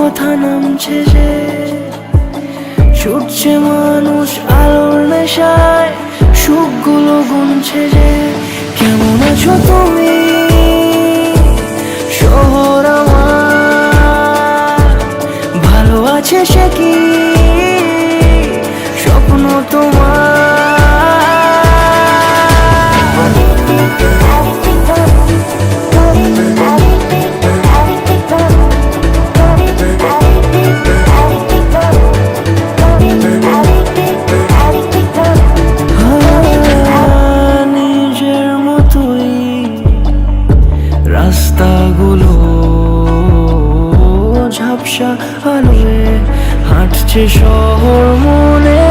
গুনছে যে ছুটছে মানুষ আলোর নেশায় সুখগুলো গুনছে যে কেমন আছো ঝাপসা আলোয় হাঁটছে শহর মনে।